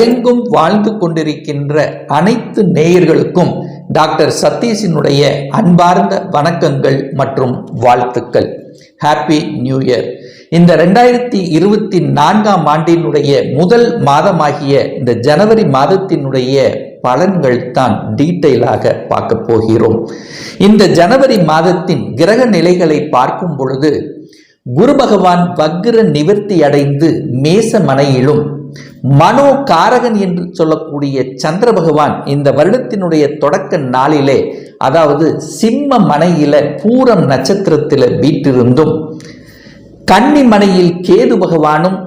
உலகெங்கும் வாழ்ந்து கொண்டிருக்கின்ற அனைத்து நேயர்களுக்கும் டாக்டர் சதீஷினுடைய அன்பார்ந்த வணக்கங்கள் மற்றும் வாழ்த்துக்கள். ஹாப்பி நியூ இயர் இந்த ரெண்டாயிரத்தி இருபத்தி நான்காம் ஆண்டினுடைய முதல் மாதமாகிய இந்த ஜனவரி மாதத்தினுடைய பலன்கள் தான் டீட்டெயிலாக பார்க்க போகிறோம். இந்த ஜனவரி மாதத்தின் கிரக நிலைகளை பார்க்கும் பொழுது குரு பகவான் வக்ர நிவர்த்தி அடைந்து மேச மனையிலும் மனோ காரகன் என்று சொல்லக்கூடிய சந்திர பகவான் இந்த வருடத்தினுடைய தொடக்க நாளிலே அதாவது சிம்ம மனையில பூரம் நட்சத்திரத்தில் வீட்டிருந்தும் கன்னி மனையில் கேது பகவானும்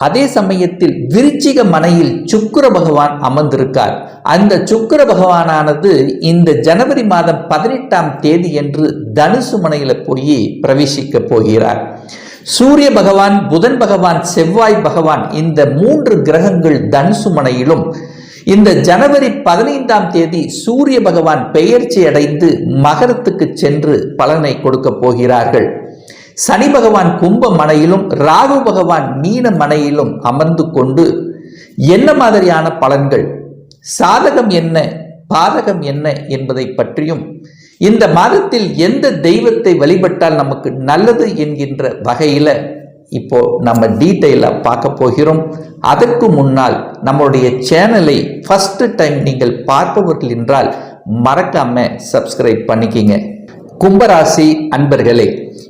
அதே சமயத்தில் விருச்சிக மனையில் சுக்கிர பகவான் அமர்ந்திருக்கார். அந்த சுக்கிர பகவானானது இந்த ஜனவரி மாதம் பதினெட்டாம் தேதி என்று தனுசு மனையில் போய் பிரவேசிக்க போகிறார். சூரிய பகவான் புதன் பகவான் செவ்வாய் பகவான் இந்த மூன்று கிரகங்கள் தனுசுமனையிலும் இந்த ஜனவரி பதினைந்தாம் தேதி சூரிய பகவான் பெயர்ச்சி அடைந்து மகரத்துக்கு சென்று பலனை கொடுக்க போகிறார்கள். சனி பகவான் கும்ப மனையிலும் ராகு பகவான் மீன மனையிலும் அமர்ந்து கொண்டு என்ன மாதிரியான பலன்கள்? சாதகம் என்ன? பாதகம் என்ன என்பதை பற்றியும் இந்த மாதத்தில் எந்த தெய்வத்தை வழிபட்டால் நமக்கு நல்லது என்கின்ற வகையில் இப்போ நம்ம டீட்டெயிலாக பார்க்க போகிறோம். அதற்கு முன்னால் நம்மளுடைய சேனலை ஃபஸ்ட்டு டைம் நீங்கள் பார்ப்பவர்கள் என்றால் மறக்காம சப்ஸ்கிரைப் பண்ணிக்கிங்க. கும்பராசி அன்பர்களே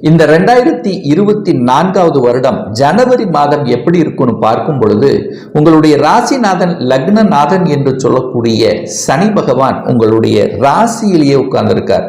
இந்த ரெண்டாயிரத்தி இருபத்தி நான்காவது வருடம் ஜனவரி மாதம் எப்படி இருக்கும்னு பார்க்கும் பொழுது உங்களுடைய ராசிநாதன் லக்னநாதன் என்று சொல்லக்கூடிய சனி பகவான் உங்களுடைய ராசியிலேயே உட்கார்ந்துருக்கார்.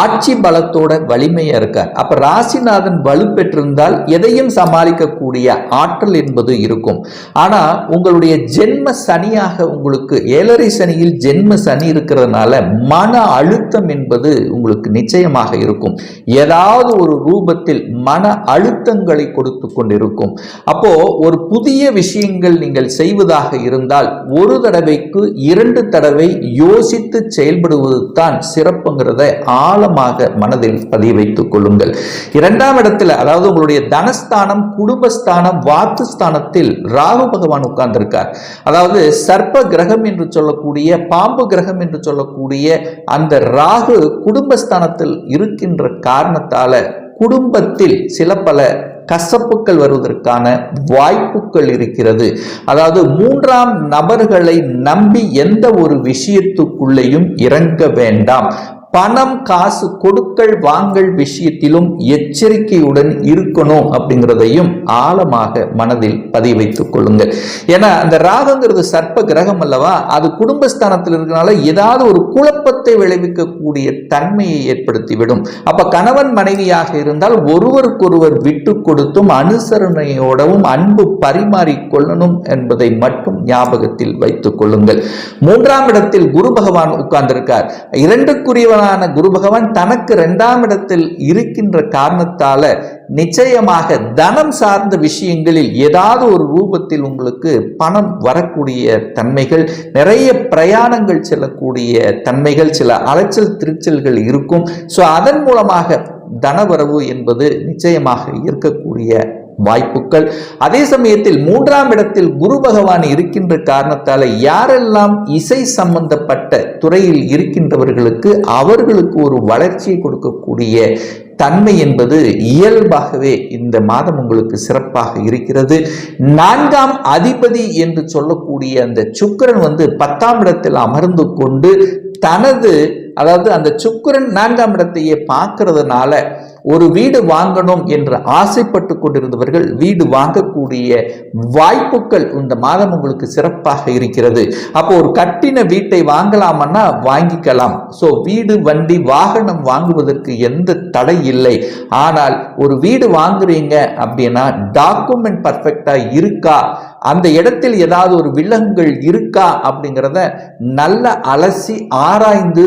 ஆட்சி பலத்தோட வலிமையா இருக்கார். அப்ப ராசிநாதன் வலுப்பெற்றிருந்தால் எதையும் சமாளிக்கக்கூடிய ஆற்றல் என்பது இருக்கும். ஆனா உங்களுடைய ஜென்ம சனியாக உங்களுக்கு ஏழரை சனியில் ஜென்ம சனி இருக்கிறதுனால மன அழுத்தம் என்பது உங்களுக்கு நிச்சயமாக இருக்கும். ஏதாவது ஒரு ரூபத்தில் மன அழுத்தங்களை கொடுத்து கொண்டிருக்கும். அப்போ ஒரு புதிய விஷயங்கள் நீங்கள் செய்வதாக இருந்தால் ஒரு தடவைக்கு இரண்டு தடவை யோசித்து செயல்படுவது தான் சிறப்புங்கிறத ஆழமாக மனதில் பதிய வைத்துக் கொள்ளுங்கள். இரண்டாம் இடத்துல அதாவது உங்களுடைய தனஸ்தானம் குடும்பஸ்தானம் வாக்குஸ்தானத்தில் ராகு பகவான் உட்கார்ந்திருக்கார். அதாவது சர்ப்ப கிரகம் என்று சொல்லக்கூடிய பாம்பு கிரகம் என்று சொல்லக்கூடிய அந்த ராகு குடும்பஸ்தானத்தில் இருக்கின்ற காரணத்தால குடும்பத்தில் சில பல கசப்புக்கள் வருவதற்கான வாய்ப்புகள் இருக்கிறது. அதாவது மூன்றாம் நபர்களை நம்பி எந்த ஒரு விஷயத்துக்குள்ளேயும் இறங்க வேண்டாம். பணம் காசு கொடுக்கல் வாங்கல் விஷயத்திலும் எச்சரிக்கையுடன் இருக்கணும் அப்படிங்கிறதையும் ஆழமாக மனதில் பதிய வைத்துக் கொள்ளுங்கள். ஏன்னா அந்த ராகங்கிறது சர்ப்ப கிரகம் அல்லவா? அது குடும்பஸ்தானத்தில் இருக்கனால ஏதாவது ஒரு குழப்பத்தை விளைவிக்கக்கூடிய தன்மையை ஏற்படுத்திவிடும். அப்ப கணவன் மனைவியாக இருந்தால் ஒருவருக்கொருவர் விட்டு கொடுத்தும் அனுசரணையோடவும் அன்பு பரிமாறிக்கொள்ளணும் என்பதை மட்டும் ஞாபகத்தில் வைத்துக் கொள்ளுங்கள். மூன்றாம் இடத்தில் குரு பகவான் உட்கார்ந்திருக்கார். இரண்டுக்குரியவன் பகவானான குரு பகவான் தனக்கு இரண்டாம் இடத்தில் இருக்கின்ற காரணத்தால நிச்சயமாக தனம் சார்ந்த விஷயங்களில் ஏதாவது ஒரு ரூபத்தில் உங்களுக்கு பணம் வரக்கூடிய தன்மைகள் நிறைய பிரயாணங்கள் செல்லக்கூடிய தன்மைகள் சில அலைச்சல் திருச்சல்கள் இருக்கும். ஸோ அதன் மூலமாக தனவரவு என்பது நிச்சயமாக இருக்கக்கூடிய வாய்ப்புகள். அதே சமயத்தில் மூன்றாம் இடத்தில் குரு பகவான் இருக்கின்ற காரணத்தால யாரெல்லாம் இசை சம்பந்தப்பட்ட துறையில் இருக்கின்றவர்களுக்கு அவர்களுக்கு ஒரு வளர்ச்சியை கொடுக்கக்கூடிய தன்மை என்பது இயல்பாகவே இந்த மாதம் உங்களுக்கு சிறப்பாக இருக்கிறது. நான்காம் அதிபதி என்று சொல்லக்கூடிய அந்த சுக்கரன் வந்து பத்தாம் இடத்தில் அமர்ந்து கொண்டு தனது அதாவது அந்த சுக்கரன் நான்காம் இடத்தையே பார்க்கறதுனால ஒரு வீடு வாங்கணும் என்று ஆசைப்பட்டு கொண்டிருந்தவர்கள் வீடு வாங்கக்கூடிய வாய்ப்புகள் இந்த மாதம் உங்களுக்கு சிறப்பாக இருக்கிறது. அப்போ ஒரு கட்டின வீட்டை வாங்கலாமன்னா வாங்கிக்கலாம். ஸோ வீடு வண்டி வாகனம் வாங்குவதற்கு எந்த தடை இல்லை. ஆனால் ஒரு வீடு வாங்குறீங்க அப்படின்னா டாக்குமெண்ட் பர்ஃபெக்டாக இருக்கா? அந்த இடத்தில் ஏதாவது ஒரு விலங்குகள் இருக்கா? அப்படிங்கிறத நல்ல அலசி ஆராய்ந்து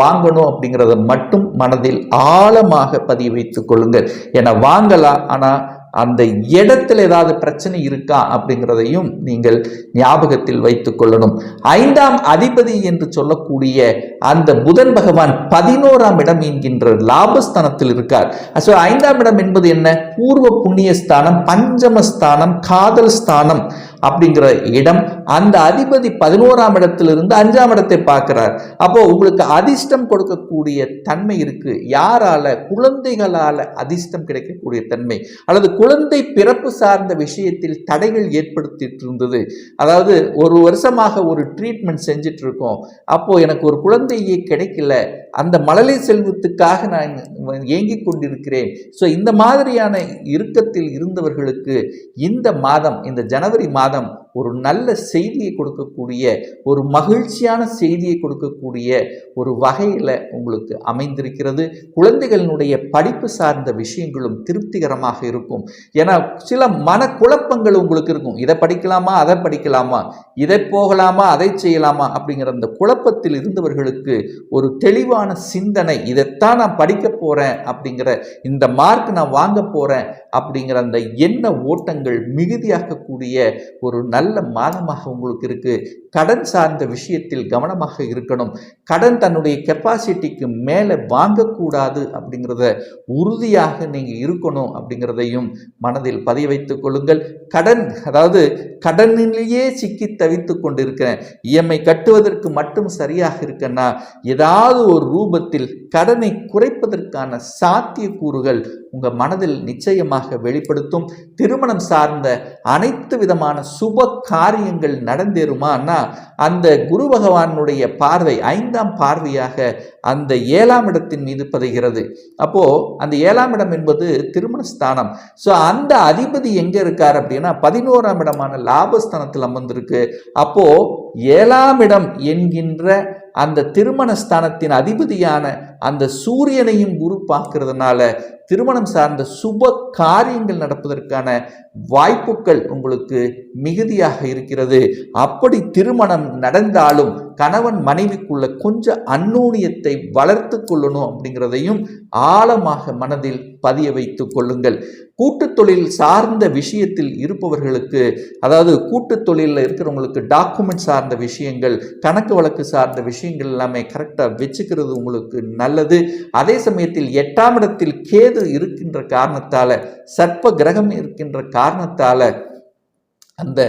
வாங்கணும் அப்படிங்கிறத மட்டும் மனதில் ஆழமாக பதிய வைத்துக் கொள்ளுங்கள். என வாங்கலாம் ஆனால் அந்த இடத்துல ஏதாவது பிரச்சனை இருக்கா அப்படிங்கிறதையும் நீங்கள் ஞாபகத்தில் வைத்துக் கொள்ளணும். ஐந்தாம் அதிபதி என்று சொல்லக்கூடிய அந்த புதன் பகவான் பதினோராம் இடம் என்கின்ற லாபஸ்தானத்தில் இருக்கார். ஸோ ஐந்தாம் இடம் என்பது என்ன? பூர்வ புண்ணிய ஸ்தானம் பஞ்சமஸ்தானம் காதல் ஸ்தானம். அப்படிங்கிற இடம் அந்த அதிபதி பதினோராம் இடத்திலிருந்து அஞ்சாம் இடத்தை பார்க்கிறார். அப்போ உங்களுக்கு அதிர்ஷ்டம் கொடுக்கக்கூடிய தன்மை இருக்கு. யாரால? குழந்தைகளால அதிர்ஷ்டம் கிடைக்கக்கூடிய தன்மை. அல்லது குழந்தை பிறப்பு சார்ந்த விஷயத்தில் தடைகள் ஏற்படுத்திட்டு இருந்தது அதாவது ஒரு வருஷமாக ஒரு ட்ரீட்மெண்ட் செஞ்சுட்டு இருக்கோம் அப்போ எனக்கு ஒரு குழந்தையே கிடைக்கல. அந்த மழலை செல்வத்துக்காக நான் ஏங்கிக் கொண்டிருக்கிறேன். ஸோ இந்த மாதிரியான இறுக்கத்தில் இருந்தவர்களுக்கு இந்த மாதம் இந்த ஜனவரி மாதம் ஒரு நல்ல செய்தியை கொடுக்கக்கூடிய ஒரு மகிழ்ச்சியான செய்தியை கொடுக்கக்கூடிய ஒரு வகையில் உங்களுக்கு அமைந்திருக்கிறது. குழந்தைகளினுடைய படிப்பு சார்ந்த விஷயங்களும் திருப்திகரமாக இருக்கும். ஏன்னா சில மனக்குழப்பங்கள் உங்களுக்கு இருக்கும். இதை படிக்கலாமா அதை படிக்கலாமா இதை போகலாமா அதை செய்யலாமா அப்படிங்கிற அந்த குழப்பத்தில் இருந்தவர்களுக்கு ஒரு தெளிவான சிந்தனை இதைத்தான் நான் படிக்க போகிறேன் அப்படிங்கிற இந்த மார்க் நான் வாங்க போகிறேன் அப்படிங்கிற அந்த எண்ண ஓட்டங்கள் மிகுதியாக்கக்கூடிய ஒரு நல்ல நல்ல மாதமாக உங்களுக்கு இருக்கு. கடன் சார்ந்த விஷயத்தில் கவனமாக இருக்கணும். கடன் தன்னுடைய கெப்பாசிட்டிக்கு மேலே வாங்கக்கூடாது அப்படிங்கிறத உறுதியாக நீங்கள் இருக்கணும் அப்படிங்கிறதையும் மனதில் பதிய வைத்துக் கொள்ளுங்கள். கடன் அதாவது கடனிலேயே சிக்கி தவித்து கொண்டிருக்கிறேன். இஎம்ஐ கட்டுவதற்கு மட்டும் சரியாக இருக்கன்னா ஏதாவது ஒரு ரூபத்தில் கடனை குறைப்பதற்கான சாத்தியக்கூறுகள் உங்கள் மனதில் நிச்சயமாக வெளிப்படுத்தும். திருமணம் சார்ந்த அனைத்து விதமான சுப காரியங்கள் நடந்தேறுமான்னா அந்த குரு பகவானுடைய பார்வை ஐந்தாம் பார்வையாக அந்த ஏழாம் இடத்தின் மீது பதிகிறது. அப்போ அந்த ஏழாம் இடம் என்பது திருமண ஸ்தானம். ஸோ அந்த அதிபதி எங்க இருக்கார் அப்படின்னா பதினோராம் இடமான லாபஸ்தானத்தில் அமர்ந்திருக்கு. அப்போ ஏழாம் இடம் என்கின்ற அந்த திருமண ஸ்தானத்தின் அதிபதியான அந்த சூரியனையும் குரு பார்க்கறதுனால திருமணம் சார்ந்த சுப காரியங்கள் நடப்பதற்கான வாய்ப்புகள் உங்களுக்கு மிகுதியாக இருக்கிறது. அப்படி திருமணம் நடந்தாலும் கணவன் மனைவிக்குள்ள கொஞ்சம் அந்நூனியத்தை வளர்த்து கொள்ளணும் அப்படிங்கிறதையும் ஆழமாக மனதில் பதிய வைத்து கொள்ளுங்கள். கூட்டு தொழில் சார்ந்த விஷயத்தில் இருப்பவர்களுக்கு அதாவது கூட்டு தொழிலில் இருக்கிறவங்களுக்கு டாக்குமெண்ட் சார்ந்த விஷயங்கள் கணக்கு வழக்கு சார்ந்த விஷயங்கள் எல்லாமே கரெக்டாக வச்சுக்கிறது உங்களுக்கு அல்லது அதே சமயத்தில் எட்டாம் இடத்தில் கேது இருக்கின்ற காரணத்தால் சர்ப்ப கிரகம் இருக்கின்ற காரணத்தால் அந்த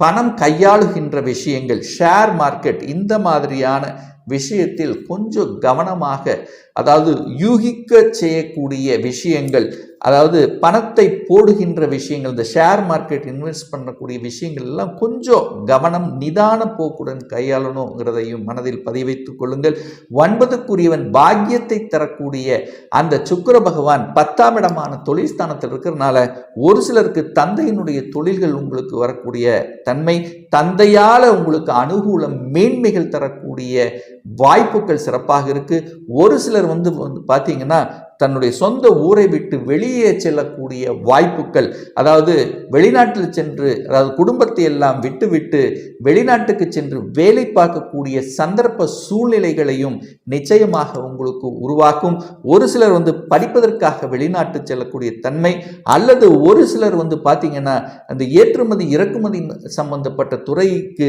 பணம் கையாளுகின்ற விஷயங்கள் ஷேர் மார்க்கெட் இந்த மாதிரியான விஷயத்தில் கொஞ்சம் கவனமாக அதாவது யூகிக்க செய்யக்கூடிய விஷயங்கள் அதாவது பணத்தை போடுகின்ற விஷயங்கள் இந்த ஷேர் மார்க்கெட் இன்வெஸ்ட் பண்ணக்கூடிய விஷயங்கள் எல்லாம் கொஞ்சம் கவனம் நிதான போக்குடன் கையாளணுங்கிறதையும் மனதில் பதிவைத்து கொள்ளுங்கள். ஒன்பதுக்குரியவன் பாக்கியத்தை தரக்கூடிய அந்த சுக்கர பகவான் பத்தாம் இடமான தொழில் ஸ்தானத்தில் இருக்கிறதுனால ஒரு சிலருக்கு தந்தையினுடைய தொழில்கள் உங்களுக்கு வரக்கூடிய தன்மை தந்தையால் உங்களுக்கு அனுகூலம் மேன்மைகள் தரக்கூடிய வாய்ப்புகள் சிறப்பாக இருக்குது ஒரு சிலர் வந்து வந்து பார்த்தீங்கன்னா தன்னுடைய சொந்த ஊரை விட்டு வெளியே செல்லக்கூடிய வாய்ப்புகள் அதாவது வெளிநாட்டில் சென்று அதாவது குடும்பத்தை எல்லாம் விட்டுவிட்டு வெளிநாட்டுக்கு சென்று வேலை பார்க்கக்கூடிய சந்தர்ப்ப சூழ்நிலைகளையும் நிச்சயமாக உங்களுக்கு உருவாக்கும். ஒரு சிலர் வந்து படிப்பதற்காக வெளிநாட்டு செல்லக்கூடிய தன்மை அல்லது ஒரு சிலர் வந்து பார்த்தீங்கன்னா அந்த ஏற்றுமதி இறக்குமதி சம்பந்தப்பட்ட துறைக்கு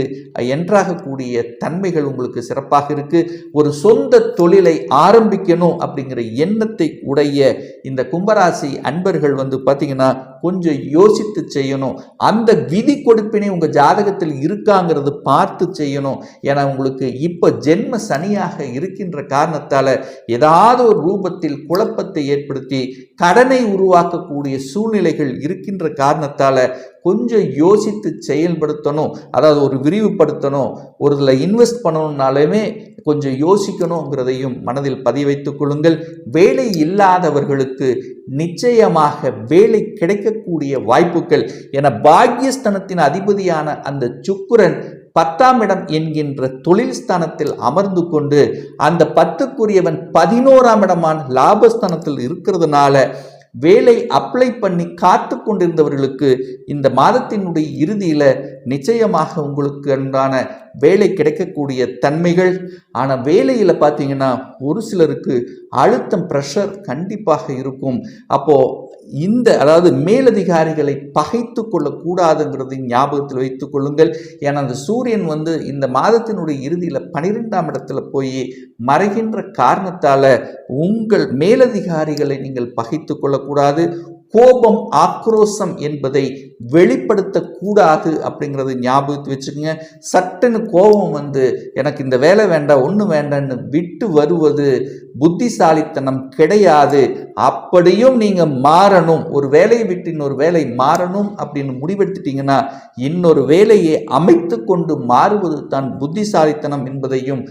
என்றாகக்கூடிய தன்மைகள் உங்களுக்கு சிறப்பாக இருக்குது ஒரு சொந்த தொழிலை ஆரம்பிக்கணும் அப்படிங்கிற எண்ணத்தை உடைய இந்த கும்பராசி அன்பர்கள் வந்து பார்த்தீங்கன்னா கொஞ்சம் யோசித்து செய்யணும். அந்த விதி கொடுப்பினை உங்கள் ஜாதகத்தில் இருக்காங்கிறது பார்த்து செய்யணும். ஏன்னா உங்களுக்கு இப்போ ஜென்ம சனியாக இருக்கின்ற காரணத்தால் ஏதாவது ஒரு ரூபத்தில் குழப்பத்தை ஏற்படுத்தி கடனை உருவாக்கக்கூடிய சூழ்நிலைகள் இருக்கின்ற காரணத்தால் கொஞ்சம் யோசித்து செயல்படுத்தணும். அதாவது ஒரு விரிவுபடுத்தணும். ஒரு இதில் இன்வெஸ்ட் பண்ணணும்னாலுமே கொஞ்சம் யோசிக்கணுங்கிறதையும் மனதில் பதிவைத்துக் கொள்ளுங்கள். வேலை இல்லாதவர்களுக்கு நிச்சயமாக வேலை கிடைக்கக்கூடிய வாய்ப்புகள். என பாக்யஸ்தனத்தின் அதிபதியான அந்த சுக்குரன் பத்தாம் இடம் என்கின்ற தொழில் ஸ்தானத்தில் அமர்ந்து கொண்டு அந்த பத்துக்குரியவன் பதினோராம் இடமான லாபஸ்தானத்தில் இருக்கிறதுனால வேலை அப்ளை பண்ணி காத்து கொண்டிருந்தவர்களுக்கு இந்த மாதத்தினுடைய இறுதியில் நிச்சயமாக உங்களுக்கு உண்டான வேலை கிடைக்கக்கூடிய தன்மைகள். ஆனால் வேலையில் பார்த்தீங்கன்னா ஒரு சிலருக்கு அழுத்தம் ப்ரெஷர் கண்டிப்பாக இருக்கும். அப்போது இந்த அதாவது மேலதிகாரிகளை பகைத்து கொள்ளக்கூடாதுங்கிறதை ஞாபகத்தில் வைத்துக் கொள்ளுங்கள். ஏன்னா அந்த சூரியன் வந்து இந்த மாதத்தினுடைய இறுதியில் பனிரெண்டாம் இடத்துல போய் மறைகின்ற காரணத்தால் உங்கள் மேலதிகாரிகளை நீங்கள் பகைத்து கொள்ளக்கூடாது. கோபம் ஆக்ரோஷம் என்பதை வெளிப்படுத்தக்கூடாது அப்படிங்கிறது ஞாபகத்து வச்சுக்கோங்க. சட்டுன்னு கோபம் வந்து எனக்கு இந்த வேலை வேண்டாம் ஒன்று வேண்டான்னு விட்டு வருவது புத்திசாலித்தனம் கிடையாது. அப்படியும் நீங்கள் மாறணும். ஒரு வேலையை விட்டு இன்னொரு வேலை மாறணும் அப்படின்னு முடிவெடுத்துட்டீங்கன்னா இன்னொரு வேலையை அமைத்து கொண்டு மாறுவது தான் புத்திசாலித்தனம் என்பதையும்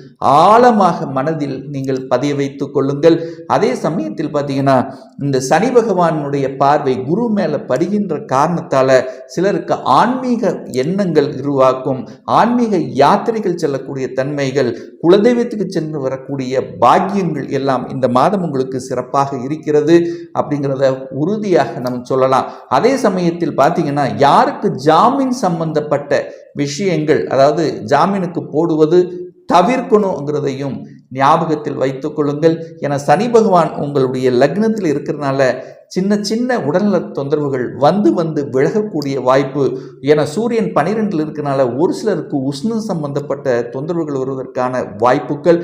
ஆழமாக மனதில் நீங்கள் பதிய வைத்துக் கொள்ளுங்கள். அதே சமயத்தில் பார்த்தீங்கன்னா இந்த சனி பகவானுடைய பார்வை குரு மேலே படுகின்ற காரணத்தால் சிலருக்கு ஆன்மீக எண்ணங்கள் உருவாக்கும் ஆன்மீக யாத்திரைகள் செல்லக்கூடிய தன்மைகள் குலதெய்வத்துக்கு சென்று வரக்கூடிய பாக்கியங்கள் எல்லாம் இந்த மாதம் உங்களுக்கு சிறப்பாக இருக்கிறது அப்படிங்கிறத உறுதியாக நம்ம சொல்லலாம். அதே சமயத்தில் பார்த்தீங்கன்னா யாருக்கு ஜாமீன் சம்பந்தப்பட்ட விஷயங்கள் அதாவது ஜாமீனுக்கு போடுவது தவிர்க்கணுங்கிறதையும் ஞாபகத்தில் வைத்துக் கொள்ளுங்கள். என சனி பகவான் உங்களுடைய லக்னத்தில் இருக்கிறனால சின்ன சின்ன உடல்நல தொந்தரவுகள் வந்து வந்து விலகக்கூடிய வாய்ப்பு. என சூரியன் பனிரெண்டில் இருக்கனால ஒரு சிலருக்கு உஷ்ணம் சம்பந்தப்பட்ட தொந்தரவுகள் வருவதற்கான வாய்ப்புகள்.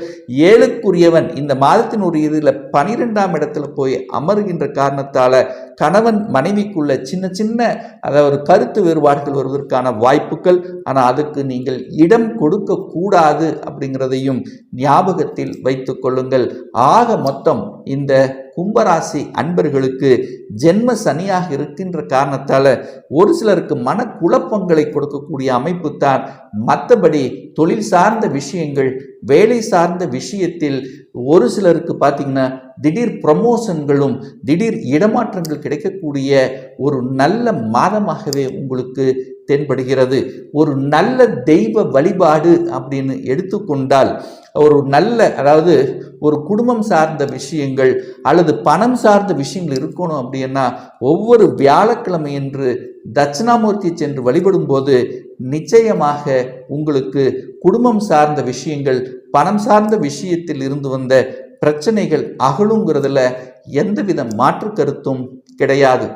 ஏழுக்குரியவன் இந்த மாதத்தின் ஒரு இதில் பனிரெண்டாம் இடத்துல போய் அமருகின்ற காரணத்தால் கணவன் மனைவிக்குள்ள சின்ன சின்ன அதாவது கருத்து வேறுபாடுகள் வருவதற்கான வாய்ப்புகள். ஆனால் அதுக்கு நீங்கள் இடம் கொடுக்க கூடாது அப்படிங்கிறதையும் ஞாபகத்தில் வைத்துக் கொள்ளுங்கள். ஆக மொத்தம் இந்த கும்பராசி அன்பர்களுக்கு ஜென்ம சனியாக இருக்கின்ற காரணத்தால் ஒரு சிலருக்கு மன குழப்பங்களை கொடுக்கக்கூடிய அமைப்பு தான் மற்றபடி தொழில் சார்ந்த விஷயங்கள் வேலை சார்ந்த விஷயத்தில் ஒரு சிலருக்கு பார்த்தீங்கன்னா திடீர் ப்ரமோஷன்களும் திடீர் இடமாற்றங்கள் கிடைக்கக்கூடிய ஒரு நல்ல மாதமாகவே உங்களுக்கு தென்படுகிறது. ஒரு நல்ல தெய்வ வழிபாடு அப்படின்னு எடுத்துக்கொண்டால் ஒரு நல்ல அதாவது ஒரு குடும்பம் சார்ந்த விஷயங்கள் அல்லது பணம் சார்ந்த விஷயங்கள் இருக்கணும் அப்படின்னா ஒவ்வொரு வியாழக்கிழமையன்று தட்சிணாமூர்த்தி சென்று வழிபடும் போது நிச்சயமாக உங்களுக்கு குடும்பம் சார்ந்த விஷயங்கள் பணம் சார்ந்த விஷயத்தில் இருந்து வந்த பிரச்சனைகள் அகலுங்கிறதுல எந்தவித மாற்று கருத்தும் கிடையாது.